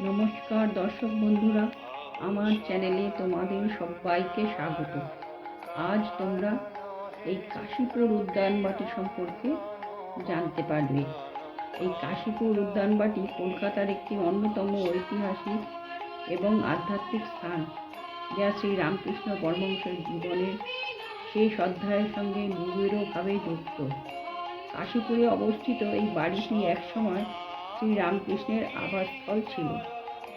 নমস্কার দর্শক বন্ধুরা, আমার চ্যানেলে তোমাদের সবাইকে স্বাগত। আজ তোমরা এই কাশীপুর উদ্যানবাটি সম্পর্কে জানতে পারবে। এই কাশীপুর উদ্যানবাটি কলকাতার একটি অন্যতম ঐতিহাসিক এবং আধ্যাত্মিক স্থান, যা শ্রী রামকৃষ্ণ পরমহংসের জীবনের শেষ অধ্যায়ের সঙ্গে নিবিড়ভাবে যুক্ত। কাশীপুরে অবস্থিত এই বাড়িটি একসময় শ্রী রামকৃষ্ণের আবাসস্থল ছিল,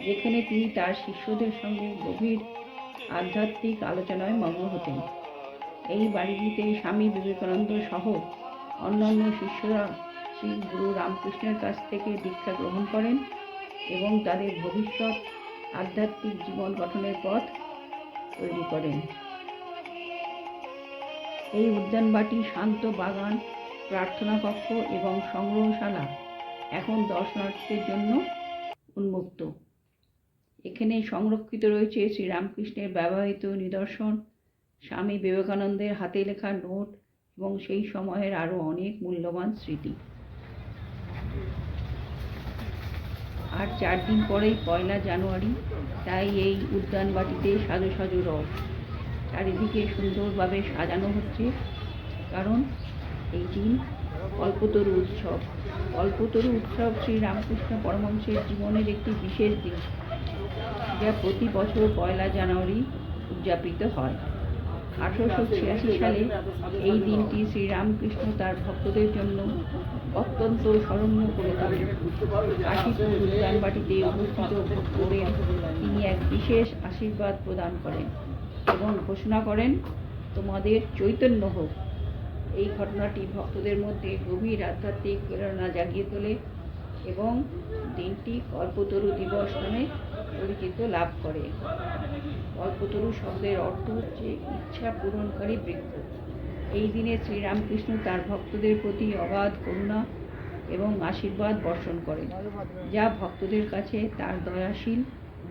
যেখানে তিনি তার শিষ্যদের সঙ্গে গভীর আধ্যাত্মিক আলোচনায় মগ্ন হতেন। এই বাড়িটিতে স্বামী বিবেকানন্দ সহ অন্যান্য শিষ্যরা শ্রী গুরু রামকৃষ্ণের কাছ থেকে দীক্ষা গ্রহণ করেন এবং তাদের ভবিষ্যৎ আধ্যাত্মিক জীবন গঠনের পথ তৈরি করেন। এই উদ্যানবাটি শান্ত বাগান প্রার্থনা কক্ষ এবং সংগ্রহশালা এখন দর্শনার্থীদের জন্য উন্মুক্ত। এখানে সংরক্ষিত রয়েছে শ্রীরামকৃষ্ণের ব্যবহৃত নিদর্শন। স্বামী বিবেকানন্দের হাতে লেখা নোট এবং সেই সময়ের আরও অনেক মূল্যবান স্মৃতি। আর চার দিন পরেই পয়লা জানুয়ারি, তাই এই উদ্যানবাটিতে সাজো সাজো রথ। চারিদিকে সুন্দরভাবে সাজানো হচ্ছে, কারণ এই দিন কল্পতরু উৎসব। কল্পতরু উৎসব শ্রী রামকৃষ্ণ পরমহংসের জীবনের একটি বিশেষ দিন, যা প্রতি বছর পয়লা জানুয়ারি উদযাপিত হয়। আঠারোশো ছিয়াশি সালে এই দিনটি শ্রীরামকৃষ্ণ তার ভক্তদের জন্য অত্যন্ত স্মরণীয় করে তোলেন কাশীপুর উদ্যানবাটিতে উপস্থিত ভক্তদের তিনি এক বিশেষ আশীর্বাদ প্রদান করেন এবং ঘোষণা করেন, তোমাদের চৈতন্য হোক। এই ঘটনাটি ভক্তদের মধ্যে গভীর আধ্যাত্মিক প্রেরণা জাগিয়ে তোলে এবং দিনটি কল্পতরু দিবস নামে পরিচিত লাভ করে। কল্পতরু শব্দের অর্থ হচ্ছে ইচ্ছা পূরণকারী বৃক্ষ। এই দিনে শ্রীরামকৃষ্ণ তার ভক্তদের প্রতি অবাধ করুণা এবং আশীর্বাদ বর্ষণ করেন, যা ভক্তদের কাছে তার দয়াশীল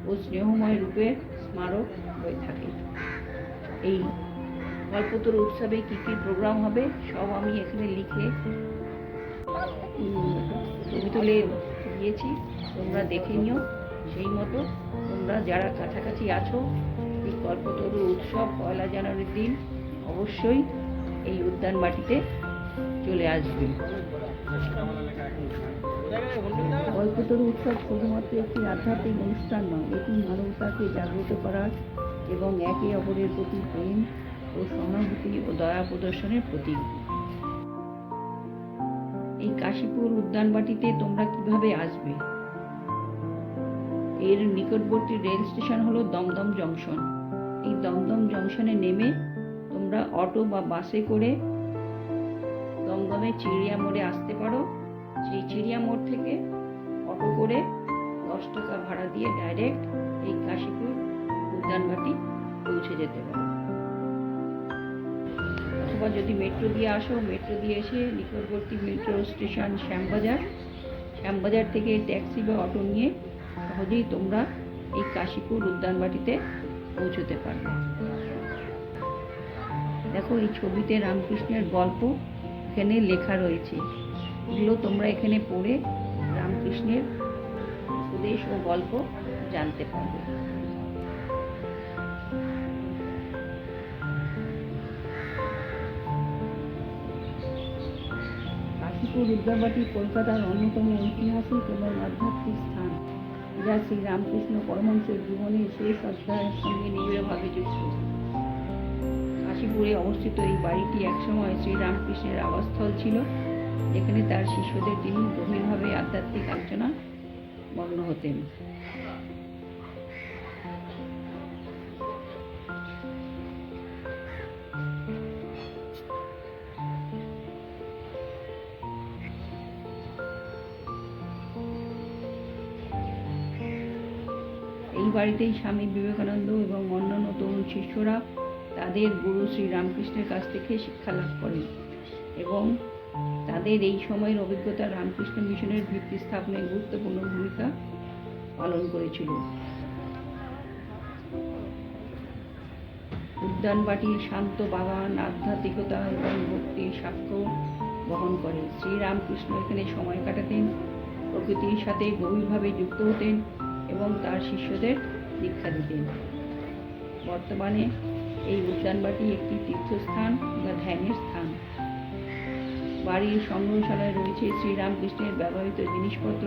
ও স্নেহময় রূপে স্মারক হয়ে থাকে। এই কল্পতরু উৎসবে কী কী প্রোগ্রাম হবে, সব আমি এখানে লিখে ছবি তুলে দিয়েছি। তোমরা দেখে নিও সেই মতো। তোমরা যারা কাছাকাছি আছো, এই কল্পতরু উৎসব পয়লা জানুয়ারির দিন, অবশ্যই এই উদ্যান বাটিতে চলে আসবে। কল্পতরু উৎসব শুধুমাত্র একটি আধ্যাত্মিক অনুষ্ঠান নয়, এটি মানবতাকে জাগ্রত করার এবং একে অপরের প্রতি প্রেম ও সহানুভূতি ও দয়া প্রদর্শনের প্রতীক। এই কাশীপুর উদ্যানবাটিতে তোমরা কীভাবে আসবে? এর নিকটবর্তী রেল স্টেশন হলো দমদম জংশন। এই দমদম জংশনে নেমে তোমরা অটো বা বাসে করে দমদমে চিড়িয়া মোড়ে আসতে পারো। সেই চিড়িয়া মোড় থেকে অটো করে দশ টাকা ভাড়া দিয়ে ডাইরেক্ট এই কাশীপুর উদ্যানবাটি পৌঁছে যেতে পারো। অথবা যদি মেট্রো দিয়ে আসো মেট্রো দিয়ে এসে নিকটবর্তী মেট্রো স্টেশন শ্যামবাজার। শ্যামবাজার থেকে ট্যাক্সি বা অটো নিয়ে সহজেই তোমরা এই কাশীপুর উদ্যানবাটিতে পৌঁছতে পারবে। দেখো, এই ছবিতে রামকৃষ্ণের গল্প এখানে লেখা রয়েছে। এগুলো তোমরা এখানে পড়ে রামকৃষ্ণের উপদেশ ও গল্প জানতে পারবে। কাশীপুর উদ্যানবাটি কলকাতার অন্যতম ঐতিহাসিক এবং আধ্যাত্মিক স্থান, যা শ্রী রামকৃষ্ণ পরমহংসের জীবনের শেষ অধ্যায়ের সঙ্গে নিবিড়ভাবে যুক্ত। কাশীপুরে অবস্থিত এই বাড়িটি একসময় শ্রী রামকৃষ্ণের আবাসস্থল ছিল, যেখানে তার শিষ্যদের তিনি গভীরভাবে আধ্যাত্মিক আলোচনা মগ্ন হতেন। বাড়িতেই স্বামী বিবেকানন্দ এবং অন্যান্য তরুণ শিষ্যরা তাদের গুরু শ্রী রামকৃষ্ণের কাছ থেকে শিক্ষা লাভ করেন এবং তাদের এই সময়ের অভিজ্ঞতা রামকৃষ্ণ মিশনের ভিত্তি স্থাপনে গুরুত্বপূর্ণ ভূমিকা পালন করেছিল। উদ্যানবাটি শান্ত বাগান, আধ্যাত্মিকতা এবং ভক্তির সাক্ষ্য বহন করে। শ্রীরামকৃষ্ণ এখানে সময় কাটাতেন, প্রকৃতির সাথে গভীরভাবে যুক্ত হতেন এবং তার শিষ্যদের দীক্ষা দিতেন। বর্তমানে এই উদ্যানবাটি একটি তীর্থস্থান বা ধ্যানের স্থান। বাড়ির সংগ্রহশালায় রয়েছে শ্রীরামকৃষ্ণের ব্যবহৃত জিনিসপত্র।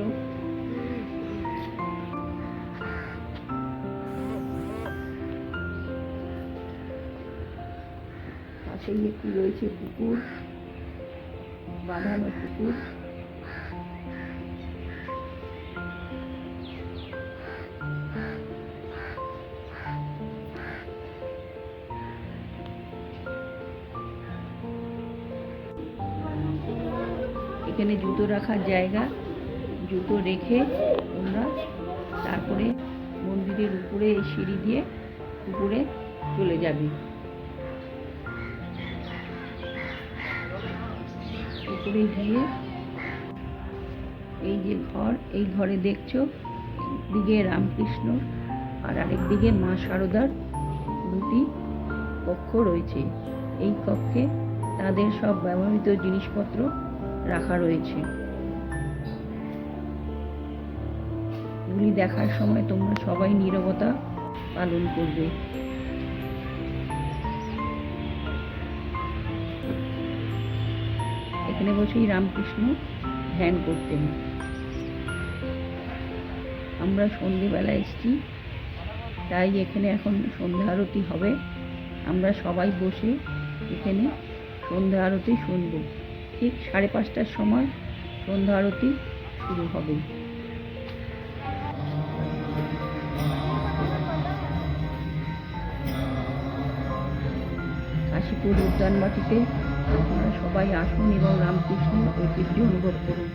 পাশেই একটি রয়েছে পুকুর, বাঁধানো পুকুর। এখানে জুতো রাখার জায়গা। জুতো রেখে তোমরা তারপরে মন্দিরের উপরে এই সিঁড়ি দিয়ে উপরে চলে যাবে। উপরে গিয়ে এই যে ঘর, এই ঘরে দেখছ দিকে রামকৃষ্ণ আর আরেক দিকে মা শারদার দুটি কক্ষ রয়েছে। এই কক্ষে তাদের সব ব্যবহৃত জিনিসপত্র রাখা রয়েছে। এগুলি দেখার সময় তোমরা সবাই নীরবতা পালন করবে। এখানে বসেই রামকৃষ্ণ ধ্যান করতেন। আমরা সন্ধেবেলা এসেছি, তাই এখানে এখন সন্ধ্যা আরতি হবে। আমরা সবাই বসে এখানে সন্ধ্যা আরতি শুনব। ঠিক সাড়ে পাঁচটার সময় সন্ধ্যা আরতি শুরু হবে। কাশীপুর উদ্যানবাটিতে আপনারা সবাই আসুন এবং রামকৃষ্ণের ঐতিহ্য অনুভব করুন।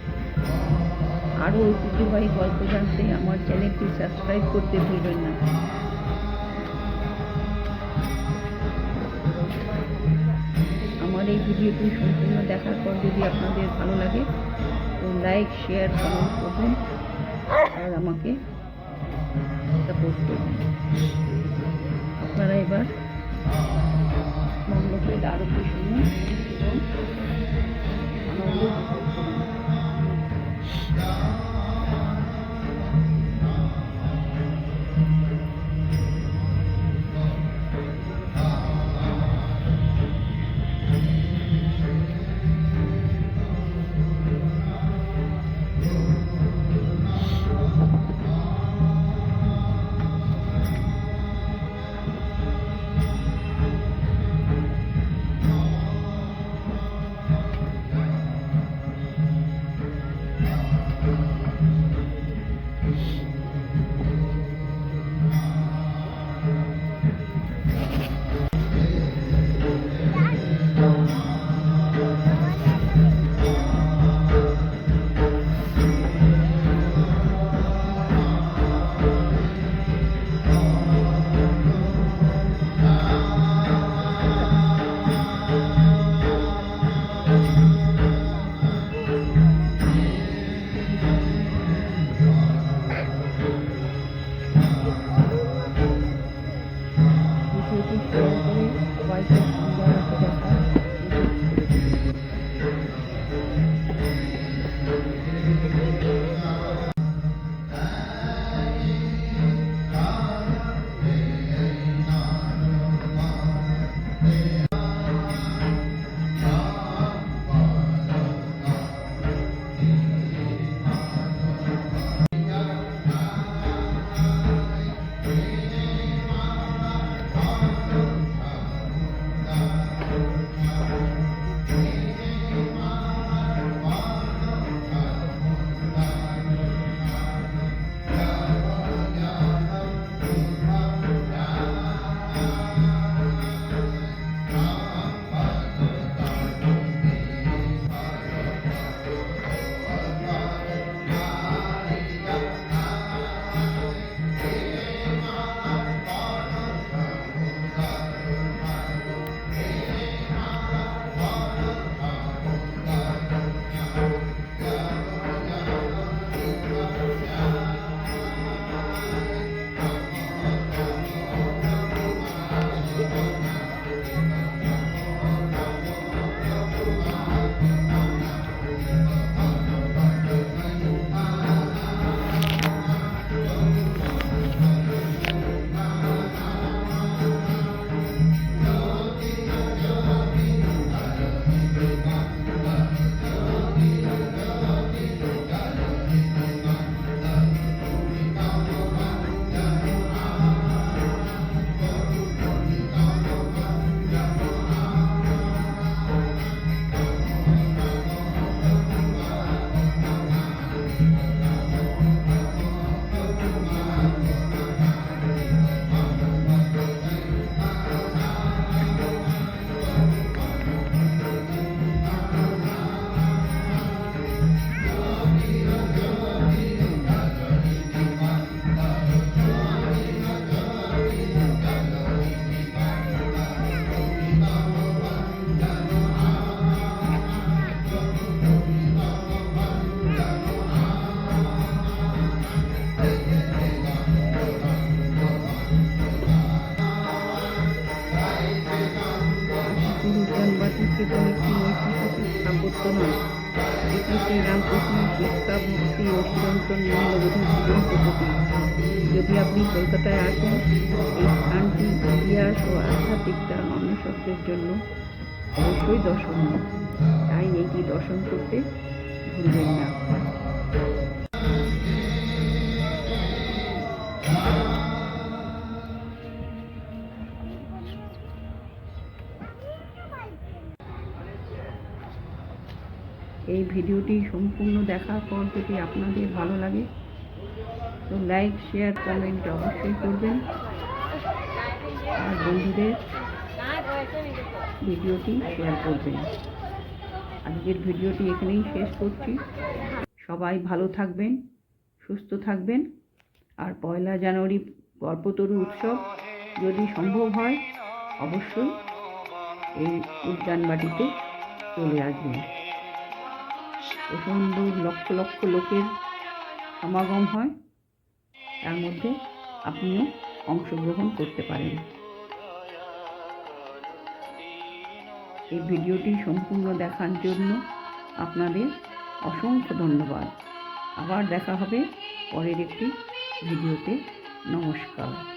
আরও ঐতিহ্যবাহী গল্প জানতে আমার চ্যানেলটি সাবস্ক্রাইব করতে ভুলবেন না। আমার এই ভিডিওটি সম্পূর্ণ দেখার পর যদি আপনাদের ভালো লাগে, তো লাইক, শেয়ার কমেন্ট করবেন আর আমাকে সাপোর্ট করবেন। আপনারা এবার আরও আরতি শুনুন এবং আনন্দ শ্রীরামকৃষ্ণের শিক্ষা ভক্তি ও চিরন্তন জীবন পদ্ধতি যদি আপনি কলকাতায় আসেন, এই স্থানটি ইতিহাস ও আধ্যাত্মিকতা অন্বেষকদের জন্য অবশ্যই দর্শনীয়। তাই এটি দর্শন করতে ভুলবেন না। ভিডিওটি সম্পূর্ণ দেখার পর যদি আপনাদের ভালো লাগে, তো লাইক শেয়ার কমেন্ট অবশ্যই করবেন। আর বন্ধুদের ভিডিওটি শেয়ার করবেন। আজকের ভিডিওটি এখানেই শেষ করছি। সবাই ভালো থাকবেন, সুস্থ থাকবেন। আর পয়লা জানুয়ারি গল্পতরু উৎসব যদি সম্ভব হয়, অবশ্যই এই উদ্যানবাটিতে চলে আসবেন। প্রচণ্ড লক্ষ লক্ষ লোকের সমাগম হয়। তার মধ্যে আপনিও অংশগ্রহণ করতে পারেন। এই ভিডিওটি সম্পূর্ণ দেখার জন্য আপনাদের অসংখ্য ধন্যবাদ। আবার দেখা হবে পরের একটি ভিডিওতে। নমস্কার।